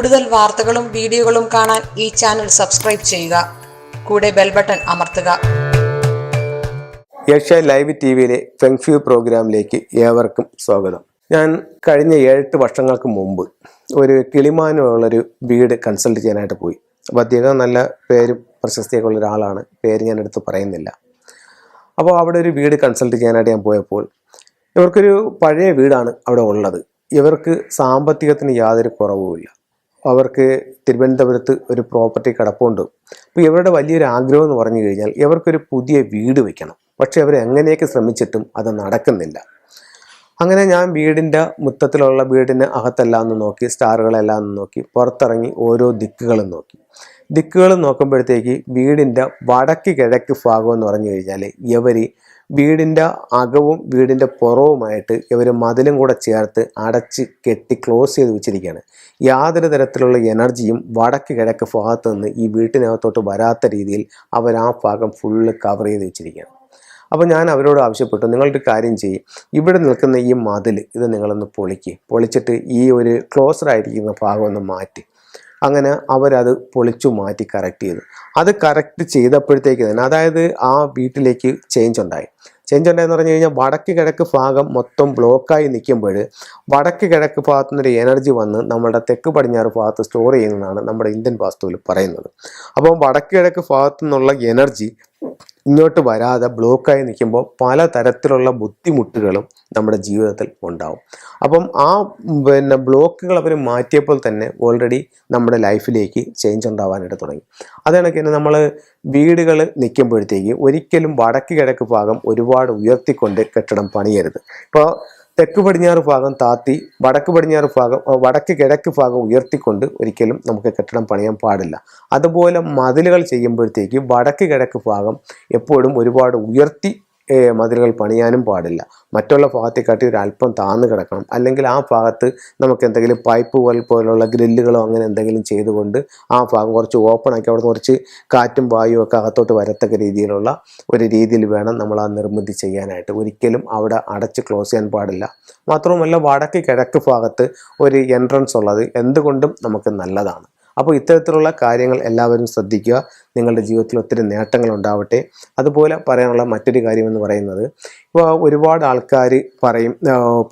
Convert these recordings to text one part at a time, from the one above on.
കൂടുതൽ വാർത്തകളും വീഡിയോകളും കാണാൻ ഈ ചാനൽ സബ്സ്ക്രൈബ് ചെയ്യുക. കൂടെ ബെൽ ബട്ടൺ അമർത്തുക. ഏഷ്യ ലൈവ് ടി വിയിലെ ഫെങ്ഫ്യൂ പ്രോഗ്രാമിലേക്ക് ഏവർക്കും സ്വാഗതം. ഞാൻ കഴിഞ്ഞ ഏഴെട്ട് വർഷങ്ങൾക്ക് മുമ്പ് ഒരു കിളിമാനുള്ളൊരു വീട് കൺസൾട്ട് ചെയ്യാനായിട്ട് പോയി. അപ്പോൾ അദ്ദേഹം നല്ല പേരും പ്രശസ്തിയൊക്കെ ഉള്ള ഒരാളാണ്. പേര് ഞാൻ എടുത്ത് പറയുന്നില്ല. അപ്പോൾ അവിടെ ഒരു വീട് കൺസൾട്ട് ചെയ്യാനായിട്ട് ഞാൻ പോയപ്പോൾ ഇവർക്കൊരു പഴയ വീടാണ് അവിടെ ഉള്ളത്. ഇവർക്ക് സാമ്പത്തികത്തിന് യാതൊരു കുറവുമില്ല. അവർക്ക് തിരുവനന്തപുരത്ത് ഒരു പ്രോപ്പർട്ടി കിടപ്പുണ്ട്. അപ്പോൾ ഇവരുടെ വലിയൊരു ആഗ്രഹം എന്ന് പറഞ്ഞു കഴിഞ്ഞാൽ ഇവർക്കൊരു പുതിയ വീട് വെക്കണം. പക്ഷേ അവർ എങ്ങനെയൊക്കെ ശ്രമിച്ചിട്ടും അത് നടക്കുന്നില്ല. അങ്ങനെ ഞാൻ വീടിന്റെ മുത്തത്തിലുള്ള വീടിന് അകത്തെല്ലാം ഒന്ന് നോക്കി സ്റ്റാറുകളെല്ലാം ഒന്ന് നോക്കി പുറത്തിറങ്ങി ഓരോ ദിക്കുകളും നോക്കി. ദിക്കുകൾ നോക്കുമ്പോഴത്തേക്ക് വീടിന്റെ വടക്ക് കിഴക്ക് ഭാഗം എന്ന് പറഞ്ഞു കഴിഞ്ഞാൽ ഇവർ വീടിന്റെ അകവും വീടിന്റെ പുറവുമായിട്ട് ഇവർ മതിലും കൂടെ ചേർത്ത് അടച്ച് കെട്ടി ക്ലോസ് ചെയ്ത് വെച്ചിരിക്കുകയാണ്. യാതൊരു തരത്തിലുള്ള എനർജിയും വടക്ക് കിഴക്ക് ഭാഗത്ത് നിന്ന് ഈ വീട്ടിനകത്തോട്ട് വരാത്ത രീതിയിൽ അവർ ആ ഭാഗം ഫുള്ള് കവർ ചെയ്ത് വെച്ചിരിക്കുകയാണ്. അപ്പോൾ ഞാൻ അവരോട് ആവശ്യപ്പെട്ടു നിങ്ങളൊരു കാര്യം ചെയ്യും. ഇവിടെ നിൽക്കുന്ന ഈ മതിൽ ഇത് നിങ്ങളൊന്ന് പൊളിക്കുക പൊളിച്ചിട്ട് ഈ ഒരു ക്ലോസർ ആയിരിക്കുന്ന ഭാഗം ഒന്ന് മാറ്റി. അങ്ങനെ അവരത് പൊളിച്ചു മാറ്റി കറക്റ്റ് ചെയ്തു. അത് കറക്റ്റ് ചെയ്തപ്പോഴത്തേക്ക് തന്നെ അതായത് ആ വീട്ടിലേക്ക് ചേഞ്ച് ഉണ്ടായി. ചേഞ്ച് ഉണ്ടായെന്ന് പറഞ്ഞു കഴിഞ്ഞാൽ വടക്ക് കിഴക്ക് ഭാഗം മൊത്തം ബ്ലോക്കായി നിൽക്കുമ്പോൾ വടക്ക് കിഴക്ക് ഭാഗത്തു നിന്നൊരു എനർജി വന്ന് നമ്മുടെ തെക്ക് പടിഞ്ഞാറ് ഭാഗത്ത് സ്റ്റോർ ചെയ്യുന്നതാണ് നമ്മുടെ ഇന്ത്യൻ വാസ്തുവിൽ പറയുന്നത്. അപ്പോൾ വടക്ക് കിഴക്ക് ഭാഗത്തു നിന്നുള്ള എനർജി ഇങ്ങോട്ട് വരാതെ ബ്ലോക്കായി നിൽക്കുമ്പോൾ പല തരത്തിലുള്ള ബുദ്ധിമുട്ടുകളും നമ്മുടെ ജീവിതത്തിൽ ഉണ്ടാവും. അപ്പം ആ പിന്നെ ബ്ലോക്കുകൾ അവർ മാറ്റിയപ്പോൾ തന്നെ ഓൾറെഡി നമ്മുടെ ലൈഫിലേക്ക് ചേഞ്ച് ഉണ്ടാവാനായിട്ട് തുടങ്ങി. അത് കണക്ക് തന്നെ നമ്മൾ വീടുകൾ നിൽക്കുമ്പോഴത്തേക്ക് ഒരിക്കലും വടക്ക് കിഴക്ക് ഭാഗം ഒരുപാട് ഉയർത്തിക്കൊണ്ട് കെട്ടിടം പണിയരുത്. ഇപ്പോൾ തെക്ക് പടിഞ്ഞാറ് ഭാഗം താത്തി വടക്ക് പടിഞ്ഞാറ് ഭാഗം വടക്ക് കിഴക്ക് ഭാഗം ഉയർത്തിക്കൊണ്ട് ഒരിക്കലും നമുക്ക് കെട്ടിടം പണിയാൻ പാടില്ല. അതുപോലെ മതിലുകൾ ചെയ്യുമ്പോഴത്തേക്ക് വടക്ക് കിഴക്ക് ഭാഗം എപ്പോഴും ഒരുപാട് ഉയർത്തി മതിലുകൾ പണിയാനും പാടില്ല. മറ്റുള്ള ഭാഗത്തെ കാട്ടി ഒരു അല്പം താന്ന് കിടക്കണം. അല്ലെങ്കിൽ ആ ഭാഗത്ത് നമുക്ക് എന്തെങ്കിലും പൈപ്പ് പോലെ പോലുള്ള ഗ്രില്ലുകളോ അങ്ങനെ എന്തെങ്കിലും ചെയ്തുകൊണ്ട് ആ ഭാഗം കുറച്ച് ഓപ്പൺ ആക്കി അവിടെ കുറച്ച് കാറ്റും വായുവും ഒക്കെ അകത്തോട്ട് വരത്തക്ക രീതിയിലുള്ള ഒരു രീതിയിൽ വേണം നമ്മൾ ആ നിർമ്മിതി ചെയ്യാനായിട്ട്. ഒരിക്കലും അവിടെ അടച്ച് ക്ലോസ് ചെയ്യാൻ പാടില്ല. മാത്രവുമല്ല വടക്ക് കിഴക്ക് ഭാഗത്ത് ഒരു എൻട്രൻസ് ഉള്ളത് എന്തുകൊണ്ടും നമുക്ക് നല്ലതാണ്. അപ്പോൾ ഇത്തരത്തിലുള്ള കാര്യങ്ങൾ എല്ലാവരും ശ്രദ്ധിക്കുക. നിങ്ങളുടെ ജീവിതത്തിൽ ഒത്തിരി നേട്ടങ്ങൾ ഉണ്ടാവട്ടെ. അതുപോലെ പറയാനുള്ള മറ്റൊരു കാര്യം എന്ന് പറയുന്നത് ഒരുപാട് ആൾക്കാർ പറയും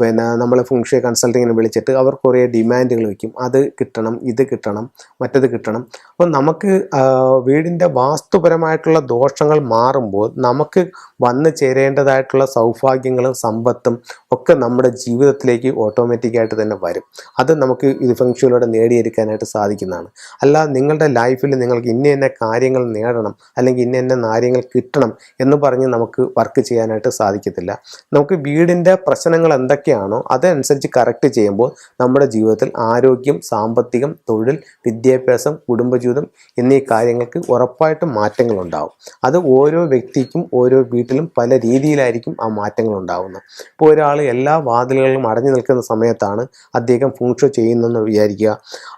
പിന്നെ നമ്മൾ ഫുങ്ഷി കൺസൾട്ടിങ്ങിന് വിളിച്ചിട്ട് അവർ കുറേ ഡിമാൻഡുകൾ വയ്ക്കും. അത് കിട്ടണം ഇത് കിട്ടണം മറ്റത് കിട്ടണം. അപ്പോൾ നമുക്ക് വീടിന്റെ വാസ്തുപരമായിട്ടുള്ള ദോഷങ്ങൾ മാറുമ്പോൾ നമുക്ക് വന്നു ചേരേണ്ടതായിട്ടുള്ള സൗഭാഗ്യങ്ങളും സമ്പത്തും ഒക്കെ നമ്മുടെ ജീവിതത്തിലേക്ക് ഓട്ടോമാറ്റിക്കായിട്ട് തന്നെ വരും. അത് നമുക്ക് ഇത് ഫംഗ്ഷനിലൂടെ നേടിയെടുക്കാനായിട്ട് സാധിക്കുന്നതാണ്. അല്ല നിങ്ങളുടെ ലൈഫിൽ നിങ്ങൾക്ക് ഇന്ന ഇന്ന കാര്യങ്ങൾ നേടണം അല്ലെങ്കിൽ ഇന്ന ഇന്ന കാര്യങ്ങൾ കിട്ടണം എന്ന് പറഞ്ഞ് നമുക്ക് വർക്ക് ചെയ്യാനായിട്ട് സാധിക്കത്തില്ല നമുക്ക് വീടിന്റെ പ്രശ്നങ്ങൾ എന്തൊക്കെയാണോ അതനുസരിച്ച് കറക്റ്റ് ചെയ്യുമ്പോൾ നമ്മുടെ ജീവിതത്തിൽ ആരോഗ്യം സാമ്പത്തികം തൊഴിൽ വിദ്യാഭ്യാസം കുടുംബജീവിതം എന്നീ കാര്യങ്ങൾക്ക് ഉറപ്പായിട്ടും മാറ്റങ്ങളുണ്ടാവും. അത് ഓരോ വ്യക്തിക്കും ഓരോ വീട്ടിലും പല രീതിയിലായിരിക്കും ആ മാറ്റങ്ങൾ ഉണ്ടാവുന്നത്. ഇപ്പോൾ ഒരാൾ എല്ലാ വാതിലുകളിലും അടഞ്ഞു നിൽക്കുന്ന സമയത്താണ് അദ്ദേഹം ഫുങ്ഷോ ചെയ്യുന്നതെന്ന് വിചാരിക്കുക.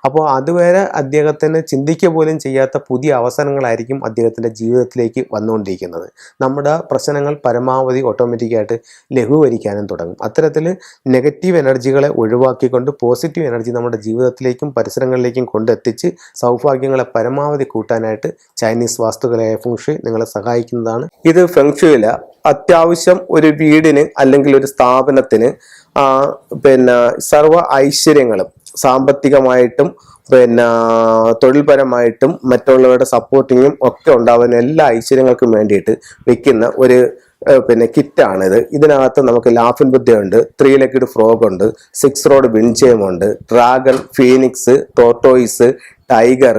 അപ്പോൾ അതുവരെ അദ്ദേഹത്തിന് ചിന്തിക്കുക പോലും ചെയ്യാത്ത പുതിയ അവസരങ്ങളായിരിക്കും അദ്ദേഹത്തിന്റെ ജീവിതത്തിലേക്ക് വന്നുകൊണ്ടിരിക്കുന്നത്. നമ്മുടെ പ്രശ്നങ്ങൾ പരമാവധി ഓട്ടോമാറ്റിക്കായിട്ട് ലഘൂകരിക്കാനും തുടങ്ങും. അത്തരത്തിൽ നെഗറ്റീവ് എനർജികളെ ഒഴിവാക്കിക്കൊണ്ട് പോസിറ്റീവ് എനർജി നമ്മുടെ ജീവിതത്തിലേക്കും പരിസരങ്ങളിലേക്കും കൊണ്ടെത്തിച്ച് സൗഭാഗ്യങ്ങളെ പരമാവധി കൂട്ടാനായിട്ട് ചൈനീസ് വാസ്തുകലയായ ഫുങ്ഷി നിങ്ങളെ സഹായിക്കുന്നതാണ്. ഇത് ഫെങ്ഷുയില അത്യാവശ്യം ഒരു വീടിന് അല്ലെങ്കിൽ ഒരു സ്ഥാപനത്തിന് പിന്നെ സർവ ഐശ്വര്യങ്ങളും സാമ്പത്തികമായിട്ടും പിന്നെ തൊഴിൽപരമായിട്ടും മറ്റുള്ളവരുടെ സപ്പോർട്ടിങ്ങും ഒക്കെ ഉണ്ടാവുന്ന എല്ലാ ഐശ്വര്യങ്ങൾക്കും വേണ്ടിയിട്ട് വെക്കുന്ന ഒരു പിന്നെ കിറ്റാണിത്. ഇതിനകത്ത് നമുക്ക് ലാഫിൻ ബുദ്ധയുണ്ട് ത്രീ ലക്കിഡ് ഫ്രോഗ് ഉണ്ട് സിക്സ് റോഡ് വിൻചയം ഉണ്ട് ഡ്രാഗൺ ഫീനിക്സ് ടോട്ടോയിസ് ടൈഗർ